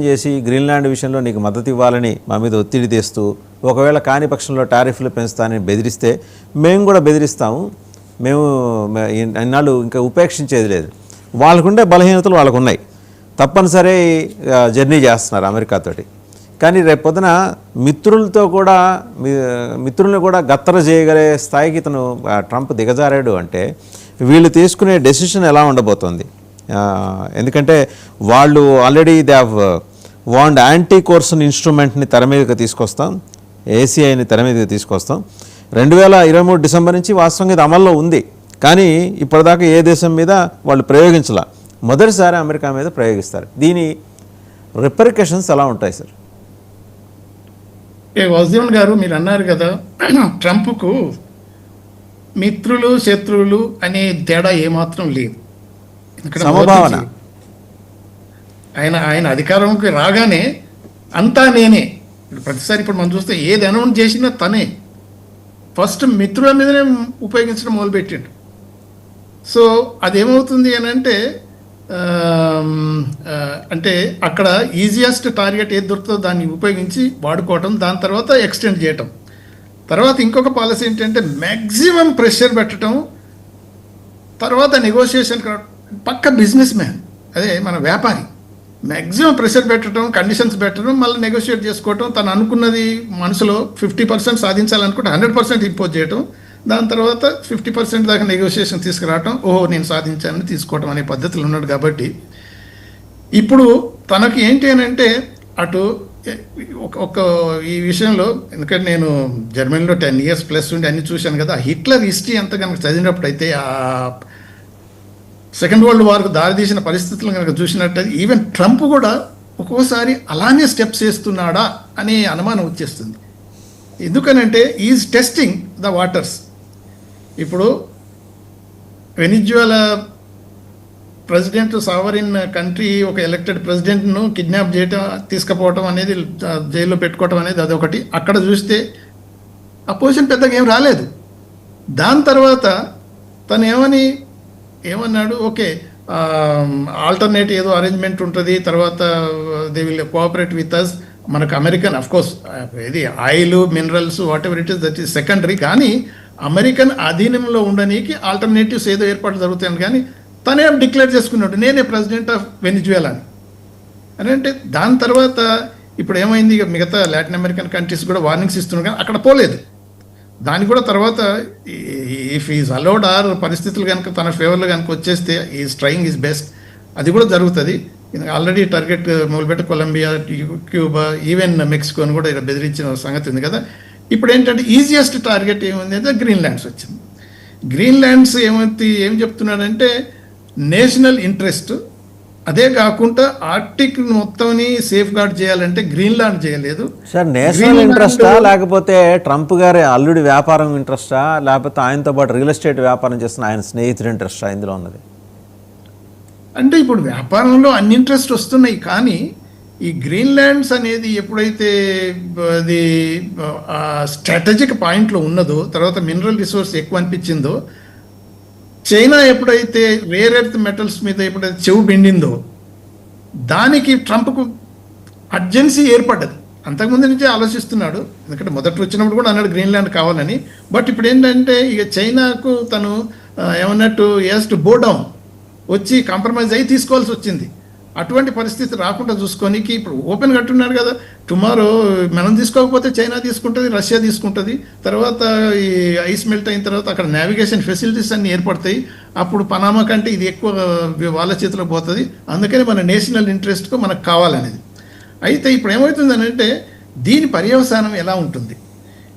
చేసి గ్రీన్లాండ్ విషయంలో నీకు మద్దతు ఇవ్వాలని మా మీద ఒత్తిడి తెస్తూ ఒకవేళ కాని పక్షంలో టారిఫ్లు పెంచుతానని బెదిరిస్తే మేము కూడా బెదిరిస్తాము. మేము మే- ఇన్నాళ్ళు ఇంకా ఉపేక్షించేది లేదు. వాళ్ళకుండే బలహీనతలు వాళ్ళకు ఉన్నాయి తప్పనిసరి జర్నీ చేస్తున్నారు అమెరికాతోటి కానీ రేపు పొద్దున మిత్రులతో కూడా మిత్రుల్ని కూడా గత్తర చేయగలే స్థాయికి ఇతను ట్రంప్ దిగజారాడు అంటే వీళ్ళు తీసుకునే డెసిషన్ ఎలా ఉండబోతోంది? ఎందుకంటే వాళ్ళు already they have warned anti coercion ఇన్స్ట్రుమెంట్ని తెర మీదకి తీసుకొస్తాం ఏసీఐని తెర మీదకి తీసుకొస్తాం. రెండు వేల ఇరవై మూడు డిసెంబర్ నుంచి వాస్తవంగా ఇది అమల్లో ఉంది. కానీ ఇప్పటిదాకా ఏ దేశం మీద వాళ్ళు ప్రయోగించాల. మొదటిసారి అమెరికా మీద ప్రయోగిస్తారు. దీని రిపరికషన్స్ ఎలా ఉంటాయి సార్ ఏ గారు మీరు అన్నారు కదా ట్రంప్కు మిత్రులు శత్రువులు అనే తేడా ఏమాత్రం లేదు. సమభావన. ఆయన ఆయన అధికారంకి రాగానే అంతా నేనే. ఇప్పుడు ప్రతిసారి ఇప్పుడు మనం చూస్తే ఏది అనౌన్స్ చేసినా తనే. ఫస్ట్ మిత్రుల మీదనే ఉపయోగించడం మొదలుపెట్టిండు. సో అదేమవుతుంది అని అంటే అంటే అక్కడ ఈజియెస్ట్ టార్గెట్ ఏది దొరుకుతుందో దాన్ని ఉపయోగించి వాడుకోవటం దాని తర్వాత ఎక్స్టెండ్ చేయటం. తర్వాత ఇంకొక పాలసీ ఏంటంటే మ్యాక్సిమం ప్రెషర్ పెట్టడం తర్వాత నెగోషియేషన్ పక్క బిజినెస్ మ్యాన్. అదే మన వ్యాపారి. మ్యాక్సిమం ప్రెషర్ పెట్టడం కండిషన్స్ పెట్టడం మళ్ళీ నెగోషియేట్ చేసుకోవటం తను అనుకున్నది మనసులో ఫిఫ్టీ పర్సెంట్ సాధించాలనుకుంటే హండ్రెడ్ పర్సెంట్ ఇంపోజ్ చేయటం దాని తర్వాత ఫిఫ్టీ పర్సెంట్ దాకా నెగోషియేషన్ తీసుకురావటం ఓహో నేను సాధించానని తీసుకోవటం అనే పద్ధతులు ఉన్నాడు కాబట్టి. ఇప్పుడు తనకి ఏంటి అని అంటే అటు ఒక ఈ విషయంలో ఎందుకంటే నేను జర్మనీలో టెన్ ఇయర్స్ ప్లస్ ఉండి అన్ని చూశాను కదా హిట్లర్ హిస్టరీ అంతా కనుక చదివినప్పుడు అయితే ఆ సెకండ్ వరల్డ్ వార్కు దారితీసిన పరిస్థితులు కనుక చూసినట్టయితే ఈవెన్ ట్రంప్ కూడా ఒక్కోసారి అలానే స్టెప్స్ వేస్తున్నాడా అనే అనుమానం వచ్చేస్తుంది. ఎందుకనంటే ఈజ్ టెస్టింగ్ ద వాటర్స్. ఇప్పుడు వెనిజువలా ప్రెసిడెంట్ సావరిన్ కంట్రీ ఒక ఎలక్టెడ్ ప్రెసిడెంట్ను కిడ్నాప్ చేయటం తీసుకుపోవటం అనేది జైల్లో పెట్టుకోవటం అనేది అదొకటి. అక్కడ చూస్తే అపోజిషన్ పెద్దగా ఏం రాలేదు. దాని తర్వాత తను ఏమని ఏమన్నాడు? ఓకే ఆల్టర్నేట్ ఏదో అరేంజ్మెంట్ ఉంటుంది తర్వాత they will cooperate with us మనకు అమెరికన్ అఫ్కోర్స్ ఇది oil minerals whatever it is that is secondary కానీ అమెరికన్ అధీనంలో ఉండనీకి ఆల్టర్నేటివ్స్ ఏదో ఏర్పాట్లు జరుగుతాయని కానీ తనే డిక్లేర్ చేసుకున్నాడు. నేనే ప్రెసిడెంట్ ఆఫ్ వెనిజువేలా అని. అని అంటే దాని తర్వాత ఇప్పుడు ఏమైంది? ఇక మిగతా లాటిన్ అమెరికన్ కంట్రీస్ కూడా వార్నింగ్స్ ఇస్తున్నారు కానీ అక్కడ పోలేదు. దాని కూడా తర్వాత ఇఫ్ ఈజ్ అలౌడ్ ఆర్ పరిస్థితులు కనుక తన ఫేవర్లో కనుక వచ్చేస్తే ఈజ్ ట్రయింగ్ ఈజ్ బెస్ట్ అది కూడా జరుగుతుంది. ఆల్రెడీ టార్గెట్ మొదలుపెట్టి కొలంబియా క్యూబా ఈవెన్ మెక్సికోని కూడా ఇక్కడ బెదిరించిన సంగతి ఉంది కదా. ఇప్పుడు ఏంటంటే ఈజియెస్ట్ టార్గెట్ ఏముంది అంటే గ్రీన్ ల్యాండ్స్ వచ్చింది. గ్రీన్ ల్యాండ్స్ ఏమైతే ఏం చెప్తున్నాడంటే నేషనల్ ఇంట్రెస్ట్ అదే కాకుండా ఆర్టిక్ మొత్తంని సేఫ్ గార్డ్ చేయాలంటే గ్రీన్లాండ్ చేయలేదు. సార్ నేషనల్ ఇంట్రెస్టా లేకపోతే ట్రంప్ గారి అల్లుడి వ్యాపారం ఇంట్రెస్టా లేకపోతే ఆయనతో పాటు రియల్ ఎస్టేట్ వ్యాపారం చేస్తున్న ఆయన స్నేహితుడి ఇంట్రెస్టా ఇందులో ఉన్నది? అంటే ఇప్పుడు వ్యాపారంలో అన్ని ఇంట్రెస్ట్ వస్తున్నాయి కానీ ఈ గ్రీన్ ల్యాండ్స్ అనేది ఎప్పుడైతే అది స్ట్రాటజిక్ పాయింట్లో ఉన్నదో తర్వాత మినరల్ రిసోర్స్ ఎక్కువ అనిపించిందో చైనా ఎప్పుడైతే రేర్ ఎర్త్ మెటల్స్ మీద ఎప్పుడైతే చెవు బిండిందో దానికి ట్రంప్కు అర్జెన్సీ ఏర్పడ్డది. అంతకుముందు నుంచే ఆలోచిస్తున్నాడు. ఎందుకంటే మొదట వచ్చినప్పుడు కూడా అన్నాడు గ్రీన్లాండ్ కావాలని. బట్ ఇప్పుడు ఏంటంటే ఇక చైనాకు తను ఏమన్నట్టు ఎస్ టు బో డౌన్ వచ్చి కాంప్రమైజ్ అయ్యి తీసుకోవాల్సి వచ్చింది. అటువంటి పరిస్థితి రాకుండా చూసుకోనికి ఇప్పుడు ఓపెన్ కట్టున్నారు కదా. టుమారో మనం తీసుకోకపోతే చైనా తీసుకుంటుంది రష్యా తీసుకుంటుంది. తర్వాత ఈ ఐస్ మెల్ట్ అయిన తర్వాత అక్కడ నావిగేషన్ ఫెసిలిటీస్ అన్ని ఏర్పడతాయి. అప్పుడు పనామా కంటే ఇది ఎక్కువ వాళ్ళ చేతిలో పోతుంది. అందుకని మన నేషనల్ ఇంట్రెస్ట్కు మనకు కావాలనేది. అయితే ఇప్పుడు ఏమవుతుందని అంటే దీని పర్యవసానం ఎలా ఉంటుంది?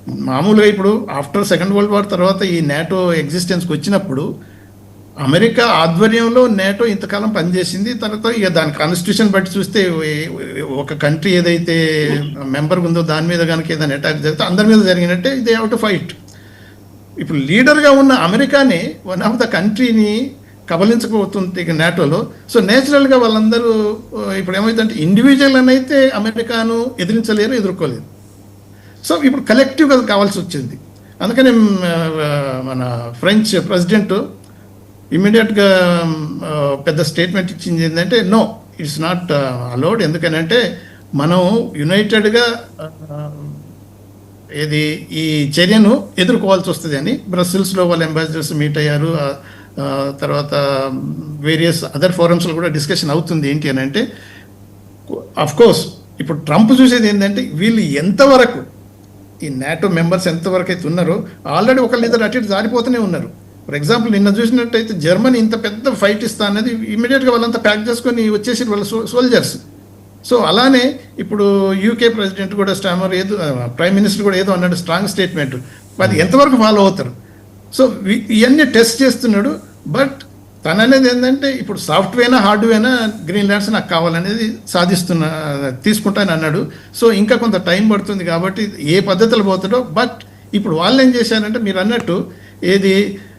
మామూలుగా ఇప్పుడు ఆఫ్టర్ సెకండ్ వరల్డ్ వార్ తర్వాత ఈ నేటో ఎగ్జిస్టెన్స్కి వచ్చినప్పుడు అమెరికా ఆధ్వర్యంలో నేటో ఇంతకాలం పనిచేసింది. తర్వాత ఇక దాని కాన్స్టిట్యూషన్ బట్టి చూస్తే ఒక కంట్రీ ఏదైతే మెంబర్ ఉందో దాని మీద కనుక ఏదైనా అటాక్ జరిగితే అందరి మీద జరిగినట్టే ఇది అవుట్ టు ఫైట్ ఇప్పుడు లీడర్గా ఉన్న అమెరికానే వన్ ఆఫ్ ద కంట్రీని కబలించకపోతుంది ఇక నాటోలో. సో నేచురల్గా వాళ్ళందరూ ఇప్పుడు ఏమవుతుందంటే ఇండివిజువల్ అని అయితే అమెరికాను ఎదిరించలేరు ఎదుర్కోలేరు. సో ఇప్పుడు కలెక్టివ్గా కావాల్సి వచ్చింది. అందుకని మన ఫ్రెంచ్ ప్రెసిడెంట్ ఇమ్మీడియట్గా పెద్ద స్టేట్మెంట్ ఇచ్చింది ఏంటంటే నో ఇట్స్ నాట్ అలౌడ్. ఎందుకనంటే మనం యునైటెడ్గా ఏది ఈ చర్యను ఎదుర్కోవాల్సి వస్తుంది అని బ్రస్సిల్స్లో వాళ్ళ అంబాసిడర్స్ మీట్ అయ్యారు. తర్వాత వేరియస్ అదర్ ఫోరమ్స్లో కూడా డిస్కషన్ అవుతుంది ఏంటి అని అంటే కోర్స్ ఇప్పుడు ట్రంప్ చూసేది ఏంటంటే వీళ్ళు ఎంతవరకు ఈ నాటో మెంబర్స్ ఎంతవరకు అయితే ఉన్నారో ఆల్రెడీ ఒకళ్ళ ఇద్దరు అటు ఇటు జారిపోతూనే ఉన్నారు. ఫర్ ఎగ్జాంపుల్ నిన్న చూసినట్టయితే జర్మనీ ఇంత పెద్ద ఫైట్ ఇస్తా అనేది ఇమీడియట్గా వాళ్ళంతా ప్యాక్ చేసుకొని వచ్చేసి వాళ్ళ సోల్జర్స్ సో అలానే ఇప్పుడు యూకే ప్రెసిడెంట్ కూడా స్టామర్ ఏదో ప్రైమ్ మినిస్టర్ కూడా ఏదో అన్నాడు స్ట్రాంగ్ స్టేట్మెంట్ అది ఎంతవరకు ఫాలో అవుతారు? సో ఇవన్నీ టెస్ట్ చేస్తున్నాడు బట్ తను అనేది ఏంటంటే ఇప్పుడు సాఫ్ట్వేర్నా హార్డ్వేర్నా గ్రీన్ ల్యాండ్స్ నాకు కావాలనేది సాధిస్తున్నా తీసుకుంటానని అన్నాడు. సో ఇంకా కొంత టైం పడుతుంది కాబట్టి ఏ పద్ధతిలో పోతాడో బట్ ఇప్పుడు వాళ్ళు ఏం చేశారంటే మీరు అన్నట్టు ఏది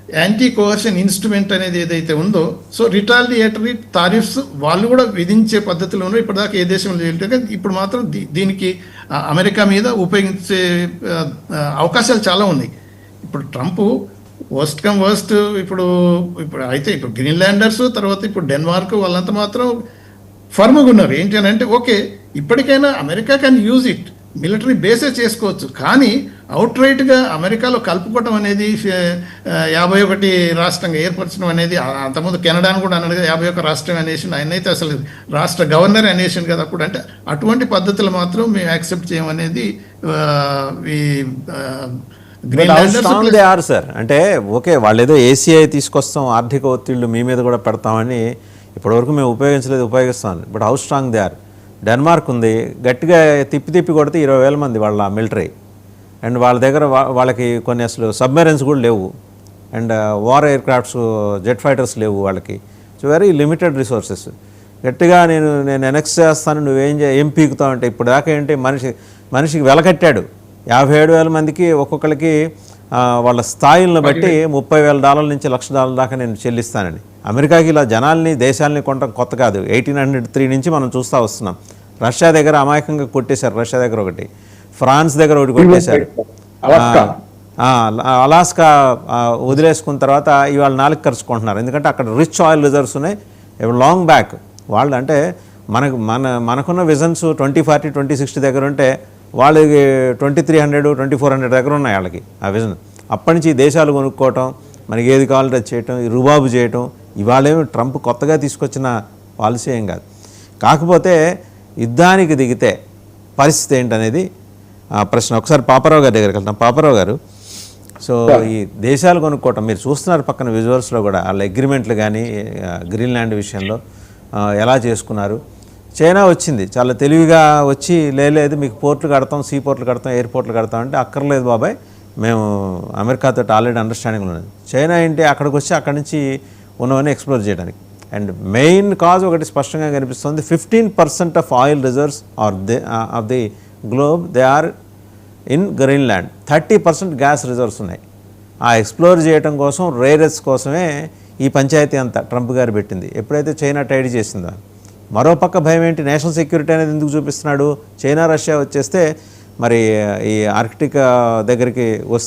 యాంటీ కోవర్షన్ ఇన్స్ట్రుమెంట్ అనేది ఏదైతే ఉందో సో రిటాలియేటరీ తారిఫ్స్ వాళ్ళు కూడా విధించే పద్ధతిలో ఉన్నారు. ఇప్పటిదాకా ఏ దేశంలో చేయలేదు కానీ ఇప్పుడు మాత్రం దీ- దీనికి అమెరికా మీద ఉపయోగించే అవకాశాలు చాలా ఉన్నాయి. ఇప్పుడు ట్రంప్ వర్స్ట్ కమ్ వర్స్ట్ ఇప్పుడు ఇప్పుడు అయితే ఇప్పుడు గ్రీన్లాండర్స్ తర్వాత ఇప్పుడు డెన్మార్క్ వాళ్ళంతా మాత్రం ఫర్మ్గా ఉన్నారు. ఏంటి అని అంటే ఓకే ఇప్పటికైనా America can use it military బేసే చేసుకోవచ్చు. కానీ అవుట్ రైట్గా అమెరికాలో కలుపుకోవటం అనేది యాభై ఒకటి రాష్ట్రంగా ఏర్పరచడం అనేది అంతకుముందు కెనడాను కూడా అన్నాడు కదా యాభై ఒక రాష్ట్రం అనేసి ఆయన అయితే అసలు రాష్ట్ర గవర్నర్ అనేసాను కదా అప్పుడు అంటే అటువంటి పద్ధతులు మాత్రం మేము యాక్సెప్ట్ చేయమనేది ఈ దే ఆర్ సార్ అంటే ఓకే వాళ్ళు ఏదో ఏసీఐ తీసుకొస్తాం ఆర్థిక ఒత్తిళ్ళు మీ మీద కూడా పెడతామని ఇప్పటివరకు మేము ఉపయోగించలేదు ఉపయోగిస్తాం but how strong they are Denmark ఉంది. గట్టిగా తిప్పి తిప్పి కొడితే ఇరవై వేల మంది వాళ్ళ మిలిటరీ. అండ్ వాళ్ళ దగ్గర వాళ్ళకి కొన్ని అసలు సబ్మెరైన్స్ కూడా లేవు. And war aircrafts jet fighters లేవు వాళ్ళకి. సో వెరీ లిమిటెడ్ రిసోర్సెస్ గట్టిగా నేను నేను ఎనెక్స్ చేస్తాను నువ్వేం చే ఏం పీకుతావు అంటే ఇప్పుడు దాకా ఏంటి మనిషి మనిషికి వెలకట్టాడు. యాభై ఏడు వేల మందికి ఒక్కొక్కరికి వాళ్ళ స్థాయిలను బట్టి ముప్పై వేల డాలర్ల నుంచి లక్ష డాలర్ల దాకా నేను చెల్లిస్తానని. అమెరికాకి ఇలా జనాల్ని దేశాలని కొనడం కొత్త కాదు. ఎయిటీన్ హండ్రెడ్ త్రీ నుంచి మనం చూస్తూ వస్తున్నాం. రష్యా దగ్గర అమాయకంగా కొట్టేశారు. రష్యా దగ్గర ఒకటి. ఫ్రాన్స్ దగ్గర ఒకటి కొట్టేశారు. అలాస్కా. వదిలేసుకున్న తర్వాత ఇవాళ నాలుగు ఖర్చుకుంటున్నారు ఎందుకంటే అక్కడ రిచ్ ఆయిల్ రిజర్వ్స్ ఉన్నాయి. లాంగ్ బ్యాక్ వాళ్ళు అంటే మనకు మన మనకున్న visions twenty forty twenty sixty దగ్గర ఉంటే వాళ్ళకి twenty three hundred twenty four hundred దగ్గర ఉన్నాయి వాళ్ళకి ఆ విజన్ అప్పటి నుంచి దేశాలు కొనుక్కోవటం మనకి ఏది కావాలంటే చేయటం రుబాబు చేయటం ఇవాళేమి ట్రంప్ కొత్తగా తీసుకొచ్చిన పాలసీ ఏం కాదు. కాకపోతే యుద్ధానికి దిగితే పరిస్థితి ఏంటనేది ప్రశ్న. ఒకసారి పాపారావు గారి దగ్గరికి వెళ్తాం పాపారావు గారు సో ఈ దేశాలు కొనుక్కోవటం మీరు చూస్తున్నారు పక్కన విజువల్స్లో కూడా వాళ్ళ అగ్రిమెంట్లు కానీ గ్రీన్లాండ్ విషయంలో ఎలా చేసుకున్నారు? చైనా వచ్చింది. చాలా తెలివిగా వచ్చి లేదు మీకు పోర్ట్లు కడతాం సీ పోర్ట్లు కడతాం ఎయిర్పోర్ట్లు కడతాం అంటే అక్కర్లేదు బాబాయ్ మేము అమెరికాతో ఆల్రెడీ అండర్స్టాండింగ్ ఉన్నది చైనా ఏంటి అక్కడికి వచ్చి అక్కడి నుంచి ఉన్నవన్నీ ఎక్స్ప్లోర్ చేయడానికి. అండ్ మెయిన్ కాజ్ ఒకటి స్పష్టంగా కనిపిస్తుంది. Fifteen percent of oil reserves are they of the globe they are in Greenland thirty percent gas reserves ఉన్నాయి. ఆ ఎక్స్ప్లోర్ చేయడం కోసం రేరెస్ కోసమే ఈ పంచాయతీ అంతా ట్రంప్ గారు పెట్టింది. ఎప్పుడైతే చైనా టైడ్ చేసిందో. మరోపక్క భయం ఏంటి? నేషనల్ సెక్యూరిటీ అనేది ఎందుకు చూపిస్తున్నాడు? చైనా రష్యా వచ్చేస్తే మరి ఈ ఆర్కిటిక్ దగ్గరికి వస్తే